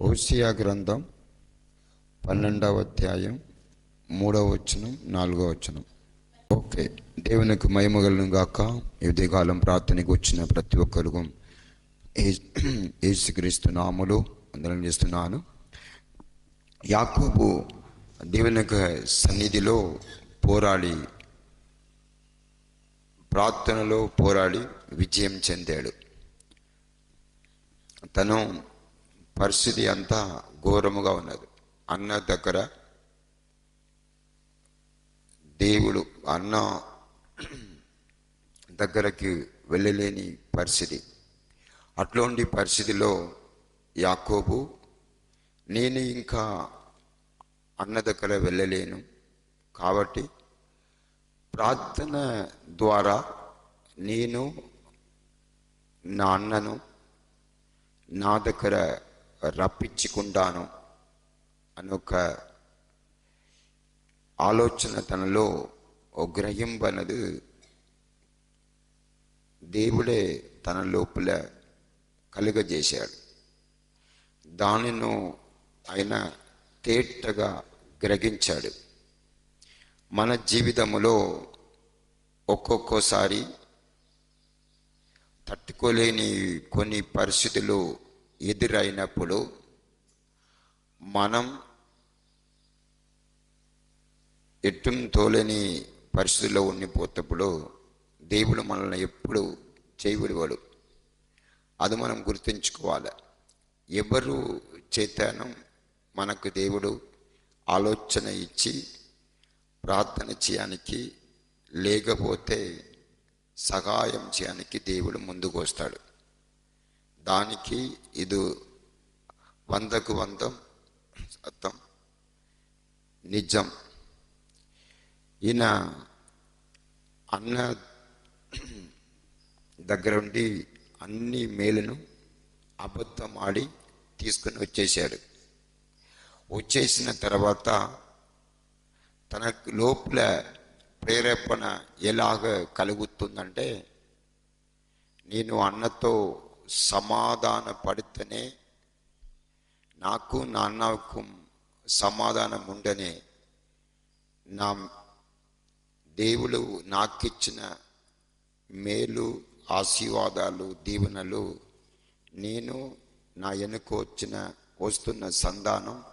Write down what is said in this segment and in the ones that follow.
ఓసియా గ్రంథం పన్నెండవ అధ్యాయం మూడవ వచనం నాలుగవ వచనం. ఓకే దేవునికి మహిమగలను గాక. ఈ ప్రార్థనకు వచ్చిన ప్రతి ఒక్కరు యేసుక్రీస్తు నాములు అందరం చేస్తున్నాను. యాకోబు దేవుని యొక్క సన్నిధిలో పోరాడి ప్రార్థనలో పోరాడి విజయం చెందాడు. తను పరిస్థితి అంతా ఘోరముగా ఉన్నది. అన్న దగ్గర దేవుడు అన్న దగ్గరకి వెళ్ళలేని పరిస్థితి. అట్లాంటి పరిస్థితిలో యాకోబు నేను ఇంకా అన్న దగ్గర వెళ్ళలేను కాబట్టి ప్రార్థన ద్వారా నేను నా అన్నను నా దగ్గర రప్పించుకుంటాను అని ఒక ఆలోచన తనలో ఓ గ్రహింపు దేవుడే తన లోపల కలుగజేశాడు. దానిను ఆయన తేటగా గ్రహించాడు. మన జీవితంలో ఒక్కొక్కసారి తట్టుకోలేని కొన్ని పరిస్థితులు ఎదురైనప్పుడు మనం ఎట్టు తోలేని పరిస్థితుల్లో ఉండిపోతప్పుడు దేవుడు మనల్ని ఎప్పుడు చేయబడివాడు అది మనం గుర్తుంచుకోవాలి. ఎవరు చేతనం మనకు దేవుడు ఆలోచన ఇచ్చి ప్రార్థన చేయడానికి లేకపోతే సహాయం చేయడానికి దేవుడు ముందుకు వస్తాడు. దానికి ఇది వందకు వంద శాతం నిజం. ఈయన అన్న దగ్గర ఉండి అన్ని మేలును అబద్ధం ఆడి తీసుకుని వచ్చేసాడు వచ్చేసిన తర్వాత తన లోపల ప్రేరేపణ ఎలాగ కలుగుతుందంటే నేను అన్నతో సమాధాన పడితేనే నాకు నా అన్నకు సమాధానం ఉండనే నా దేవుడు నాకిచ్చిన మేలు ఆశీర్వాదాలు దీవెనలు నేను నా వెనుక వచ్చిన వస్తున్న సంధానం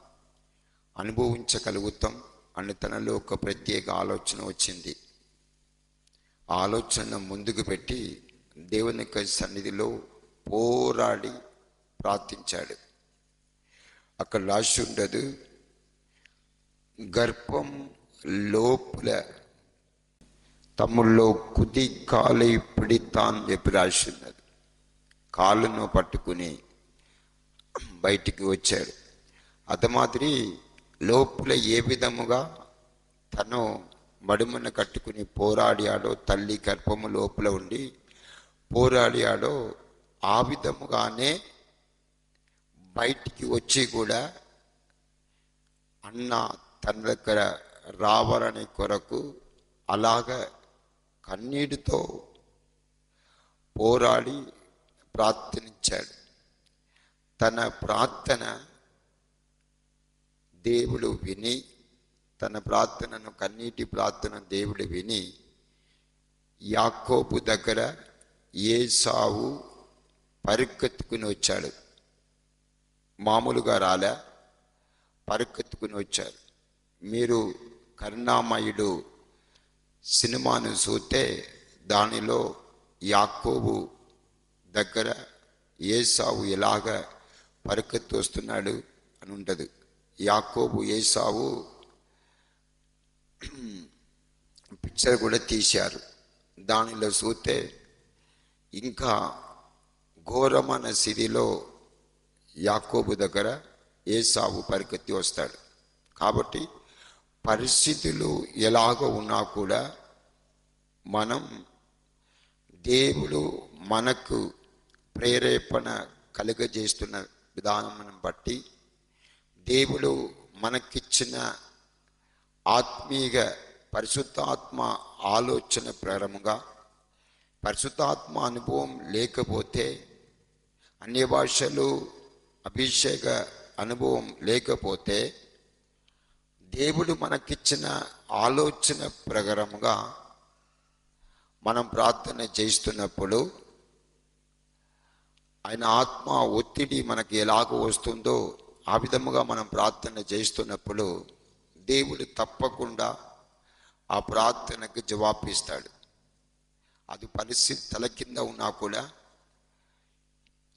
అనుభవించగలుగుతాం అని తనలో ఒక ప్రత్యేక ఆలోచన వచ్చింది. ఆలోచనను ముందుకు పెట్టి దేవుని యొక్క సన్నిధిలో పోరాడి ప్రార్థించాడు. అక్కడ రాసి ఉండదు గర్భం లోపల తమ్ముల్లో కుది కాలి అని చెప్పి రాసి ఉన్నది కాళ్ళను పట్టుకుని బయటికి వచ్చాడు. అది మాదిరి లోపల ఏ విధముగా తను మడుమను కట్టుకుని పోరాడాడో తల్లి గర్భము లోపల ఉండి పోరాడాడో ఆ విధముగానే బయటికి వచ్చి కూడా అన్న తన దగ్గర రావాలని కొరకు అలాగ కన్నీటితో పోరాడి ప్రార్థనించాడు తన ప్రార్థన దేవుడు విని తన ప్రార్థనను కన్నీటి ప్రార్థన దేవుడు విని యాకోబు దగ్గర ఏసావు పరుక్కెత్తుకుని వచ్చాడు. మామూలుగా రాలే పరుక్కెత్తుకుని వచ్చారు. మీరు కరుణామయుడు సినిమాను చూస్తే దానిలో యాకోబు దగ్గర ఏసావు ఎలాగ పరుకెత్తి వస్తున్నాడు అని ఉంటుంది. యాకోబు ఏసావు పిక్చర్ కూడా తీశారు. దానిలో చూస్తే ఇంకా ఘోరమైన స్థితిలో యాకోబు దగ్గర ఏసావు పరికెత్తి వస్తాడు. కాబట్టి పరిస్థితులు ఎలాగ ఉన్నా కూడా మనం దేవుడు మనకు ప్రేరేపణ కలుగజేస్తున్న విధానం బట్టి దేవుడు మనకిచ్చిన ఆత్మీయ పరిశుద్ధాత్మ ఆలోచన ప్రారంభంగా పరిశుద్ధాత్మ అనుభవం లేకపోతే అన్య భాషలు అభిషేక అనుభవం లేకపోతే దేవుడు మనకిచ్చిన ఆలోచన ప్రకారంగా మనం ప్రార్థన చేస్తున్నప్పుడు ఆయన ఆత్మ ఒత్తిడి మనకి ఎలాగ వస్తుందో ఆ విధముగా మనం ప్రార్థన చేస్తున్నప్పుడు దేవుడు తప్పకుండా ఆ ప్రార్థనకు జవాబిస్తాడు. అది పరిస్థితి తల కింద ఉన్నా కూడా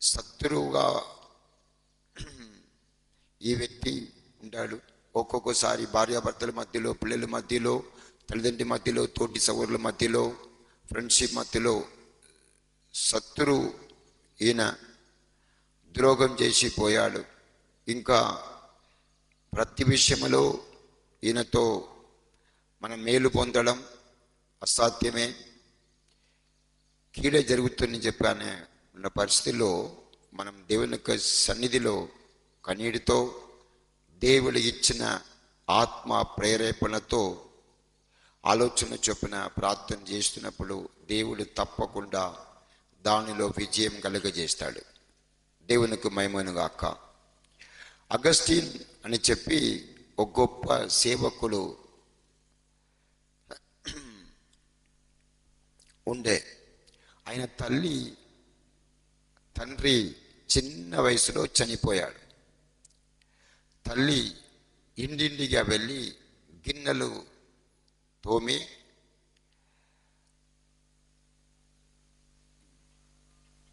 శత్రువుగా ఈ వ్యక్తి ఉంటాడు. ఒక్కొక్కసారి భార్యాభర్తల మధ్యలో పిల్లల మధ్యలో తల్లిదండ్రి మధ్యలో తోటి సవరుల మధ్యలో ఫ్రెండ్షిప్ మధ్యలో శత్రు ఈయన ద్రోగం చేసి పోయాడు. ఇంకా ప్రతి విషయంలో ఈయనతో మనం మేలు పొందడం అసాధ్యమే. కీడే జరుగుతుందని చెప్పానే ఉన్న పరిస్థితిలో మనం దేవుని యొక్క సన్నిధిలో కన్నీటితో దేవుడు ఇచ్చిన ఆత్మ ప్రేరేపణతో ఆలోచన చొప్పున ప్రార్థన చేస్తున్నప్పుడు దేవుడు తప్పకుండా దానిలో విజయం కలుగజేస్తాడు. దేవునికి మహిమనుగాక అగస్టిన్ అని చెప్పి ఒక గొప్ప సేవకుడు ఉండే. ఆయన తల్లి తండ్రి చిన్న వయసులో చనిపోయాడు. తల్లి ఇండిండిగా వెళ్ళి గిన్నెలు తోమి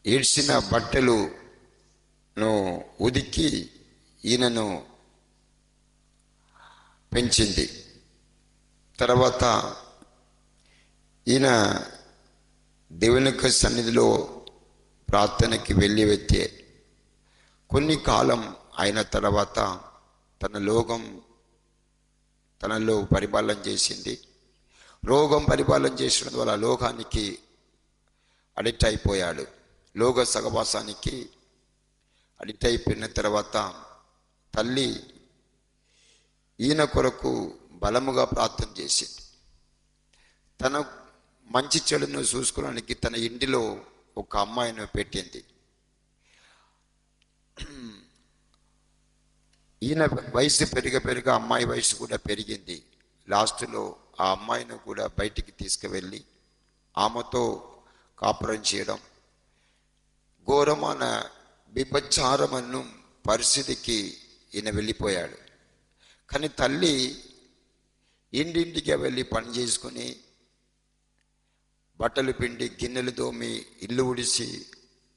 ఏడ్చిన బట్టలును ఉదికి ఈయనను పెంచింది. తర్వాత ఈయన దేవుని సన్నిధిలో ప్రార్థనకి వెళ్ళి వచ్చే. కొన్ని కాలం అయిన తర్వాత తన లోకం తనలో పరిపాలన చేసింది. రోగం పరిపాలన చేసిన వల్ల లోకానికి అడిక్ట్ అయిపోయాడు. లోక సహవాసానికి అడిక్ట్ అయిపోయిన తర్వాత తల్లి ఈయన కొరకు బలముగా ప్రార్థన చేసింది. తన మంచి చెడును చూసుకోవడానికి తన ఇంటిలో ఒక అమ్మాయిని పెట్టింది. ఈయన వయసు పెరిగ పెరిగ అమ్మాయి వయసు కూడా పెరిగింది. లాస్ట్లో ఆ అమ్మాయిని కూడా బయటికి తీసుకువెళ్ళి ఆమెతో కాపురం చేయడం ఘోరమైన బిభచారమను పరిస్థితికి ఈయన వెళ్ళిపోయాడు. కానీ తల్లి ఇంటింటికి వెళ్ళి పని చేసుకుని బట్టలు పిండి గిన్నెలు తోమి ఇల్లు ఉడిసి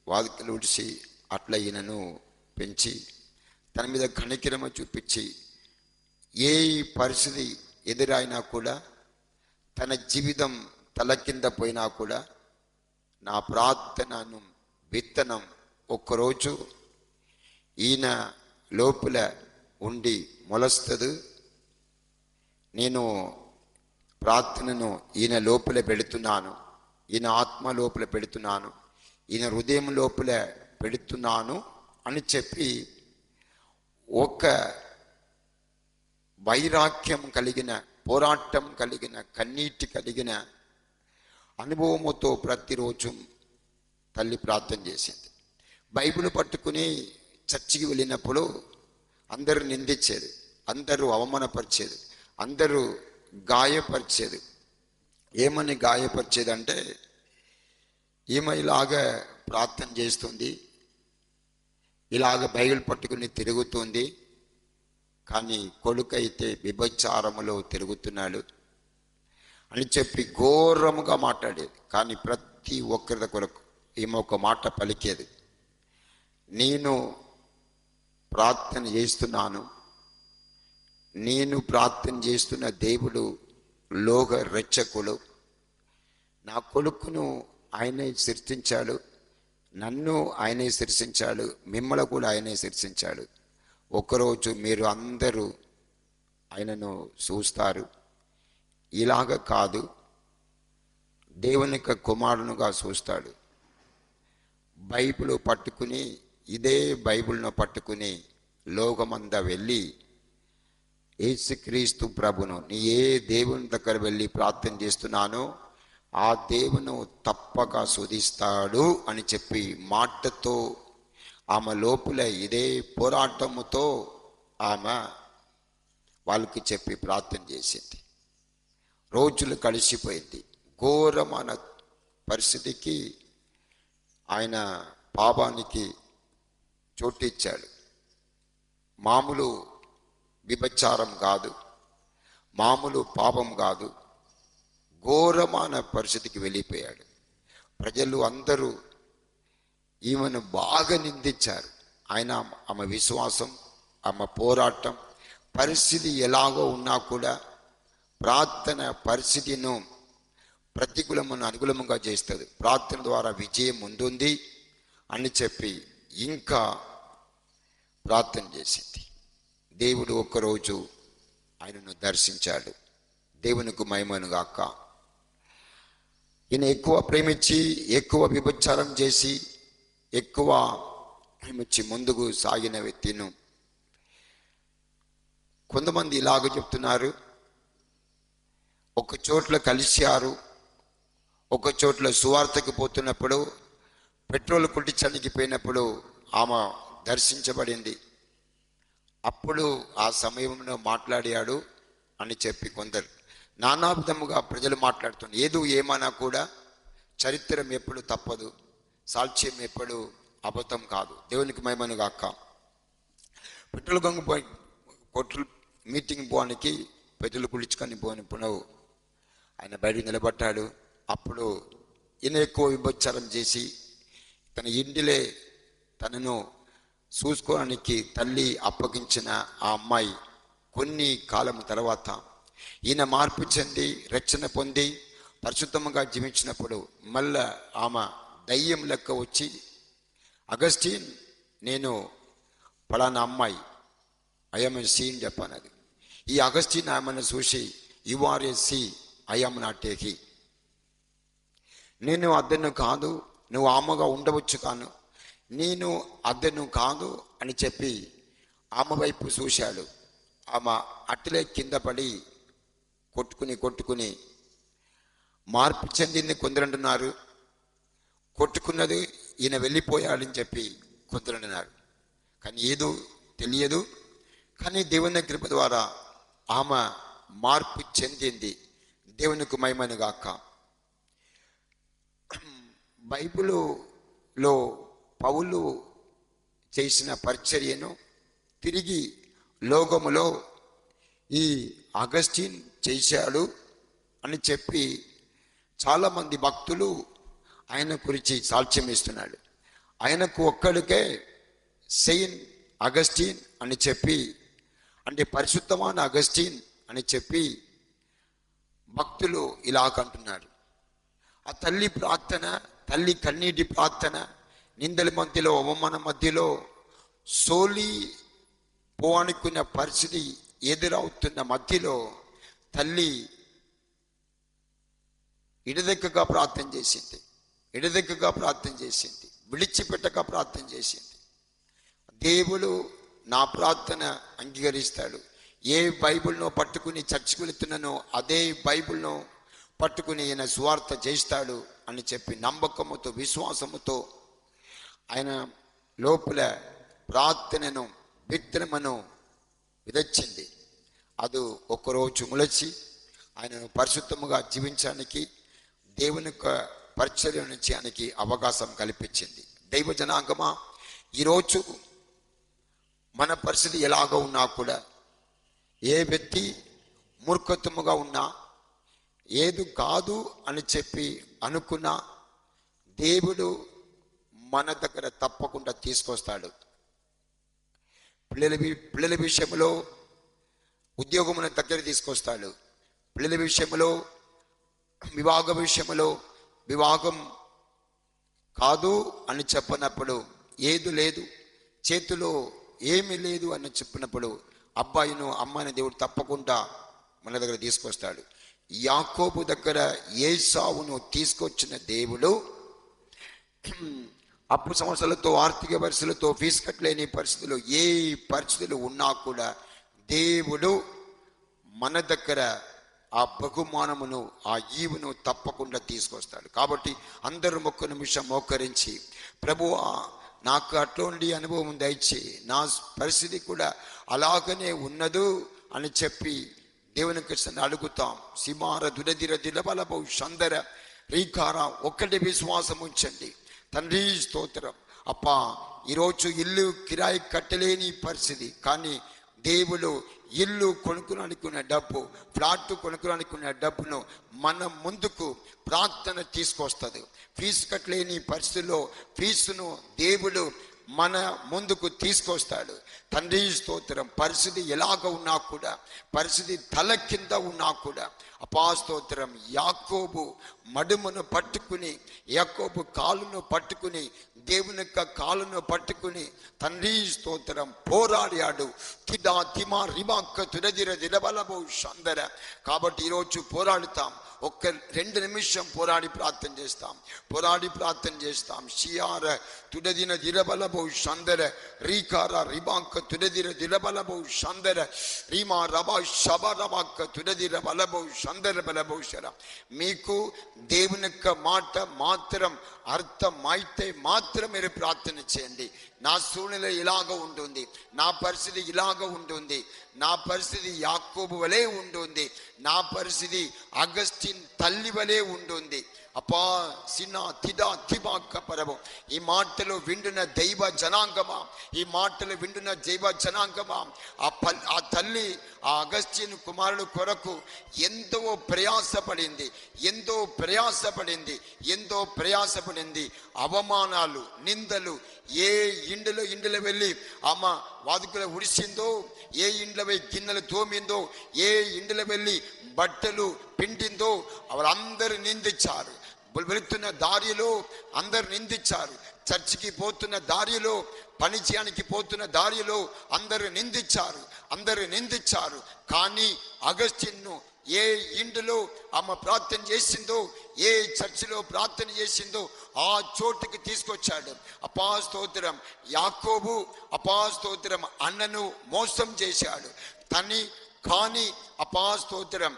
వాకిలు ఉడిసి అట్లా ఈయనను పెంచి తన మీద కణికిరమ చూపించి ఏ పరిస్థితి ఎదురైనా కూడా తన జీవితం తల కింద పోయినా కూడా నా ప్రార్థనను విత్తనం ఒక్కరోజు ఈయన లోపల ఉండి మొలస్తుంది. నేను ప్రార్థనను ఈయన లోపల పెడుతున్నాను. ఈయన ఆత్మ లోపల పెడుతున్నాను ఈయన హృదయం లోపల పెడుతున్నాను అని చెప్పి ఒక వైరాగ్యం కలిగిన పోరాటం కలిగిన కన్నీటి కలిగిన అనుభవముతో ప్రతిరోజు తల్లి ప్రార్థన చేసింది. బైబిల్ పట్టుకుని చర్చికి వెళ్ళినప్పుడు అందరూ నిందించేది అందరూ అవమానపరిచేది అందరూ గాయపరిచేది. ఏమని గాయపరిచేదంటే ఈమె ఇలాగ ప్రార్థన చేస్తుంది ఇలాగ బైబిల్ పట్టుకుని తిరుగుతుంది కానీ కొడుకైతే విభచారములో తిరుగుతున్నాడు అని చెప్పి ఘోరముగా మాట్లాడేది. కానీ ప్రతి ఒక్కరి కొరకు ఈమె ఒక మాట పలికేది. నేను ప్రార్థన చేస్తున్నాను నేను ప్రార్థన చేస్తున్న దేవుడు లోక రెచ్చకులు నా కొడుకును ఆయనే సృష్టించాడు. నన్ను ఆయనే సృష్టించాడు. మిమ్మల్ని కూడా ఆయనే సృష్టించాడు. ఒకరోజు మీరు అందరూ ఆయనను చూస్తారు. ఇలాగ కాదు. దేవుని యొక్క కుమారునుగా చూస్తాడు. బైబిల్ పట్టుకుని ఇదే బైబిల్ను పట్టుకుని లోకమంతా వెళ్ళి ఏసుక్రీస్తు ప్రభును. నీ ఏ దేవుని దగ్గర వెళ్ళి ప్రార్థన చేస్తున్నానో ఆ దేవును తప్పక శోధిస్తాడు అని చెప్పి మాటతో ఆమె లోపల ఇదే పోరాటముతో ఆమె వాళ్ళకి చెప్పి ప్రార్థన చేసింది. రోజులు కలిసిపోయింది. ఘోరమైన పరిస్థితికి ఆయన పాపానికి చోటిచ్చాడు. మామూలు విభచారం కాదు మామూలు పాపం కాదు ఘోరమైన పరిస్థితికి వెళ్ళిపోయాడు. ప్రజలు అందరూ ఈమెను బాగా నిందించారు. ఆయన ఆమె విశ్వాసం ఆమె పోరాటం పరిస్థితి ఎలాగో ఉన్నా కూడా ప్రార్థన పరిస్థితిను ప్రతికూలమును అనుకూలముగా చేస్తుంది. ప్రార్థన ద్వారా విజయం ముందుంది అని చెప్పి ఇంకా ప్రార్థన చేసింది. దేవుడు ఒక్కరోజు ఆయనను దర్శించాడు. దేవునికి మహిమను గాక. ఈయన ఎక్కువ ప్రేమించి ఎక్కువ విభచారం చేసి ఎక్కువ ప్రేమించి ముందుకు సాగిన వ్యక్తిను కొంతమంది ఇలాగ చెప్తున్నారు. ఒక చోట్ల కలిశారు ఒక చోట్ల సువార్తకి పోతున్నప్పుడు పెట్రోల్ కుట్టించడానికి పోయినప్పుడు ఆమె దర్శించబడింది. అప్పుడు ఆ సమయంలో మాట్లాడాడు అని చెప్పి కొందరు. నానా విధముగా ప్రజలు మాట్లాడుతున్నారు. ఏదో ఏమైనా కూడా చరిత్రం ఎప్పుడు తప్పదు సాక్ష్యం ఎప్పుడు అబద్ధం కాదు. దేవునికి మహిమను కాక పెట్రోల్ గంగు పోయి కొట్లు మీటింగ్ పోవడానికి పెట్రోల్ కుళ్ళుచుకొని పోని పునవు ఆయన బయట నిలబడ్డాడు. అప్పుడు ఈయన ఎక్కువ విభచారం చేసి తన ఇంటిలే తనను చూసుకోవడానికి తల్లి అప్పగించిన ఆ అమ్మాయి కొన్ని కాలం తర్వాత ఈయన మార్పు చెంది రక్షణ పొంది పరిశుద్ధంగా జీవించినప్పుడు మళ్ళా ఆమె దయ్యం లెక్క వచ్చి అగస్టిన్ నేను ఫలానా అమ్మాయి. ఐఎమ్ సీన్ అని చెప్పాను అది. ఈ అగస్టిన్ ఆమెను చూసి you are a she I'm not a he నేను అద్దెను కాదు నువ్వు ఆమెగా ఉండవచ్చు కాను నేను అద్దెను కాదు అని చెప్పి ఆమె వైపు చూశాడు. ఆమె అట్లే కింద పడి కొట్టుకుని కొట్టుకుని మార్పు చెందింది కొందరంటున్నారు. కొట్టుకున్నది ఈయన వెళ్ళిపోయాడని చెప్పి కొందరంటున్నారు. కానీ ఏదో తెలియదు. కానీ దేవుని కృప ద్వారా ఆమె మార్పు చెందింది. దేవునికి మహిమను గాక. బైబిలులో పౌలు చేసిన పరిచర్యను తిరిగి లోకములో ఈ అగస్టిన్ చేశాడు అని చెప్పి చాలామంది భక్తులు ఆయన గురించి సాక్ష్యం ఇస్తున్నాడు. ఆయనకు ఒక్కడికే సెయిన్ అగస్టిన్ అని చెప్పి అంటే పరిశుద్ధమైన అగస్టిన్ అని చెప్పి భక్తులు ఇలా అంటున్నారు. ఆ తల్లి ప్రార్థన తల్లి కన్నీటి ప్రార్థన నిందల మధ్యలో అవమాన మధ్యలో సోలి పోవనుకున్న పరిస్థితి ఎదురవుతున్న మధ్యలో తల్లి ఇడదెక్కగా ప్రార్థన చేసింది. ఇడదెక్కగా ప్రార్థన చేసింది. విడిచిపెట్టక ప్రార్థన చేసింది. దేవుడు నా ప్రార్థన అంగీకరిస్తాడు. ఏ బైబిల్ను పట్టుకుని చర్చకు వెళుతున్నానో అదే బైబిల్ను పట్టుకుని ఈయన సువార్త చేస్తాడు అని చెప్పి నమ్మకముతో విశ్వాసముతో ఆయన లోపల ప్రార్థనను విత్తనమును విదచ్చింది అది ఒక్కరోజు ములచి ఆయనను పరిశుద్ధముగా జీవించడానికి దేవుని యొక్క పరిచర్య చేయడానికి అవకాశం కల్పించింది. దైవ జనాంగమా ఈరోజు మన పరిస్థితి ఎలాగో ఉన్నా కూడా ఏ వ్యక్తి మూర్ఖత్వముగా ఉన్నా ఏది కాదు అని చెప్పి అనుకున్నా దేవుడు మన దగ్గర తప్పకుండా తీసుకొస్తాడు. పిల్లల వి- పిల్లల విషయంలో ఉద్యోగమున దగ్గర తీసుకొస్తాడు. పిల్లల విషయంలో వివాహ విషయంలో వివాహం కాదు అని చెప్పినప్పుడు ఏది లేదు చేతిలో ఏమీ లేదు అని చెప్పినప్పుడు అబ్బాయిను అమ్మాయిని దేవుడు తప్పకుండా మన దగ్గర తీసుకొస్తాడు. యాకోబు దగ్గర ఏసావును తీసుకొచ్చిన దేవుడు అప్పు సమస్యలతో ఆర్థిక పరిస్థితులతో ఫీజు కట్టలేని పరిస్థితులు ఏ పరిస్థితులు ఉన్నా కూడా దేవుడు మన దగ్గర ఆ బహుమానమును ఆ ఈవును తప్పకుండా తీసుకొస్తాడు. కాబట్టి అందరూ ఒక్క నిమిషం మోకరించి ప్రభు నాకు అటువంటి అనుభవం దయచి నా పరిస్థితి కూడా అలాగనే ఉన్నదు అని చెప్పి దేవుని కృష్ణ అడుగుతాం. సిమార దురదిర దిలబలబౌ సందర రీకార ఒక్కటి విశ్వాసం ఉంచండి తండ్రి స్తోత్రం. అప్ప ఈరోజు ఇల్లు కిరాయి కట్టలేని పరిస్థితి. కానీ దేవుడు ఇల్లు కొనుక్కుననుకున్న డబ్బు ఫ్లాట్ కొనుక్కుననుకున్న డబ్బును మన ముందుకు ప్రార్థన తీసుకొస్తుంది. ఫీజు కట్టలేని పరిస్థితుల్లో ఫీజును దేవుడు మన ముందుకు తీసుకొస్తాడు. తండ్రి స్తోత్రం పరిస్థితి ఎలాగ ఉన్నా కూడా పరిస్థితి తల కింద ఉన్నా కూడా. అపాస్తోత్రం యాకోబు మడుమును పట్టుకుని యాకోబు కాలును పట్టుకుని దేవుని యొక్క కాలును పట్టుకుని తండ్రి స్తోత్రం పోరాడాడు. తిదా తిమా రిమాక్క తిరదిర దిరబలబో సందర కాబట్టి ఈరోజు పోరాడుతాం. ఒక్క రెండు నిమిషం పోరాడి ప్రార్థన చేస్తాం. పోరాడి ప్రార్థన చేస్తాం. షియార తుడదిన దిరబలబో సందర రీకార రిబాంక తుడదిర దిరబలబో సందర రీమా రబా శబ రబాక్క తుడదిర బలబో సందర బలబోషర శర మీకు దేవుని మాట మాత్రం అర్థం అయితే మాత్రం మీరు ప్రార్థన చేయండి నా సూనిల ఇలాగ ఉంటుంది నా పరిస్థితి ఇలాగ ఉంటుంది నా పరిస్థితి యాకోబు వలె ఉంటుంది నా పరిస్థితి అగస్టిన్ తల్లి వలె ఉంటుంది అపా సినా తిదా తిబాక్క పరము. ఈ మాటలు వింటున్న దైవ జనాంగమా? ఈ మాటలు వింటున్న దైవ జనాంగమా? ఆ పల్ ఆ తల్లి ఆ అగస్త్యన్ కుమారుడు కొరకు ఎంతో ప్రయాసపడింది ఎంతో ప్రయాసపడింది ఎంతో ప్రయాసపడింది. అవమానాలు నిందలు ఏ ఇండిలో ఇండిలో వెళ్ళి అమ్మ వాదుకుల ఉడిసిందో ఏ ఇండ్ల పోయి గిన్నెలు తోమిందో ఏ ఇండిలో వెళ్ళి బట్టలు పిండిందో వాళ్ళందరూ నిందించారు. వెళుతున్న దారిలో అందరు నిందించారు. చర్చికి పోతున్న దారిలో పని చేయడానికి పోతున్న దారిలో అందరు నిందించారు. అందరు నిందించారు. కానీ అగస్టిన్ను ఏ ఇంటిలో ఆమె ప్రార్థన చేసిందో ఏ చర్చిలో ప్రార్థన చేసిందో ఆ చోటుకి తీసుకొచ్చాడు. అపాస్తోత్రం యాకోబు అపాస్తోత్రం అన్నను మోసం చేశాడు. తని కానీ అపాస్తోత్రం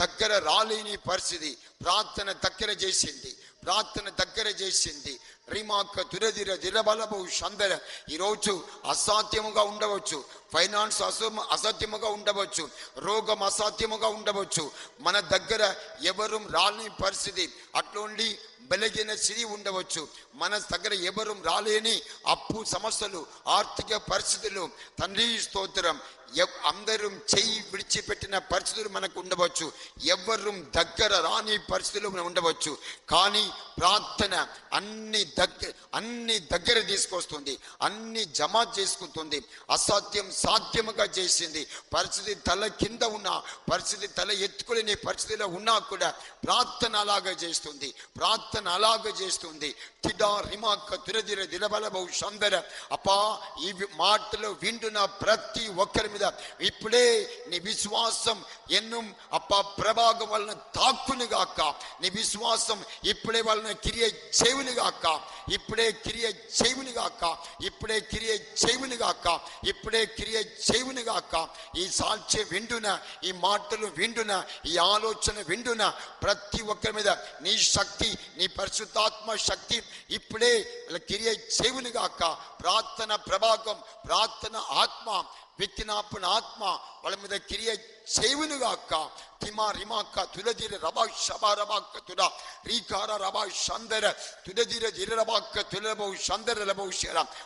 దగ్గర రాలేని పరిస్థితి. ప్రార్థన దగ్గర చేసింది. ప్రార్థన దగ్గర చేసింది. రిమాక దురదిర దిరబలబు సందర. ఈరోజు అసాధ్యముగా ఉండవచ్చు. ఫైనాన్స్ అస అసాధ్యముగా ఉండవచ్చు రోగం అసాధ్యముగా ఉండవచ్చు. మన దగ్గర ఎవరు రాని పరిస్థితి అట్లుండి వెలిగిన స్థితి ఉండవచ్చు. మన దగ్గర ఎవరు రాలేని అప్పు సమస్యలు ఆర్థిక పరిస్థితులు. తండ్రి స్తోత్రం అందరూ చెయ్యి విడిచిపెట్టిన పరిస్థితులు మనకు ఉండవచ్చు. ఎవరు దగ్గర రాని పరిస్థితులు మనం ఉండవచ్చు. కానీ ప్రార్థన అన్ని దగ్గర అన్ని దగ్గర తీసుకొస్తుంది అన్ని జమ చేసుకుంటుంది. అసాధ్యం సాధ్యముగా చేసింది. పరిస్థితి తల కింద ఉన్నా పరిస్థితి తల ఎత్తుకునే పరిస్థితిలో ఉన్నా కూడా ప్రార్థన అలాగా చేస్తుంది. ప్రార్థన అలాగా చేస్తుంది. తిడా రిమాక్క తిరదిర దిలబల బహు సందర అపా ఈ మాటలు వింటున్న ప్రతి ఒక్కరి మీద ఇప్పుడే నీ విశ్వాసం ఎన్ను. అప్ప ప్రభాగం వలన తాక్కునిగాక నీ విశ్వాసం ఇప్పుడే వలన క్రియ చెవుని ఇప్పుడే క్రియ చెవుని ఇప్పుడే క్రియ చెవుని ఇప్పుడే క్రియ చెవుని గాక ఈ సాక్ష్యం విండున ఈ మాటలు విండున ఈ ఆలోచన విండున ప్రతి ఒక్కరి మీద నీ శక్తి నీ పరిశుద్ధాత్మ శక్తి ఇప్పుడే క్రియ చేవుని గాక ప్రార్థన ప్రభాగం ప్రార్థన ఆత్మ వ్యక్తినాపన ఆత్మ వాళ్ళ మీద క్రియ చెవునుగాక తిమా రిమాక్క తులజిర రబా శబా రబాక్క తుడ రీకార రబా సందర తులజిర జిర రబాక్క తులబౌ సందర లబౌ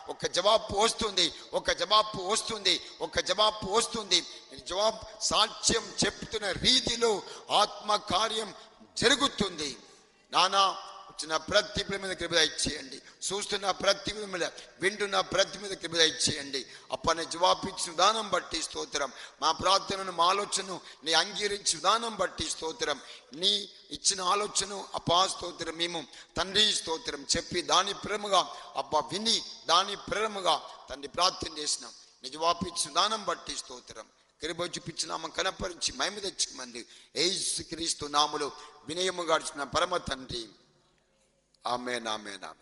ఒక జవాబు వస్తుంది ఒక జవాబు వస్తుంది ఒక జవాబు వస్తుంది. జవాబు సాక్ష్యం చెప్తున్న రీతిలో ఆత్మ కార్యం జరుగుతుంది. నానా వచ్చిన ప్రతి పిల్ల మీద కృప ఇచ్చేయండి చూస్తున్న ప్రతి పిల్ల మీద వింటున్న ప్రతి మీద కృప ఇచ్చేయండి అప్పని జవాబిచ్చిన విధానం బట్టి స్తోత్రం. మా ప్రార్థనను మా ఆలోచనను నీ అంగీకరించిన విధానం బట్టి స్తోత్రం. నీ ఇచ్చిన ఆలోచన అపా స్తోత్రం. మేము తండ్రి స్తోత్రం చెప్పి దాని ప్రేమగా అబ్బా విని దాని ప్రేమగా తండ్రి ప్రార్థన చేసినాం. నీ జవాబిచ్చిన విధానం బట్టి స్తోత్రం. కరిబో చూపించినామ కనపరించి మహిమ తెచ్చుకోమంది ఏసు క్రీస్తు నాములు వినయము గడిచిన పరమ తండ్రి. Amen, amen, amen.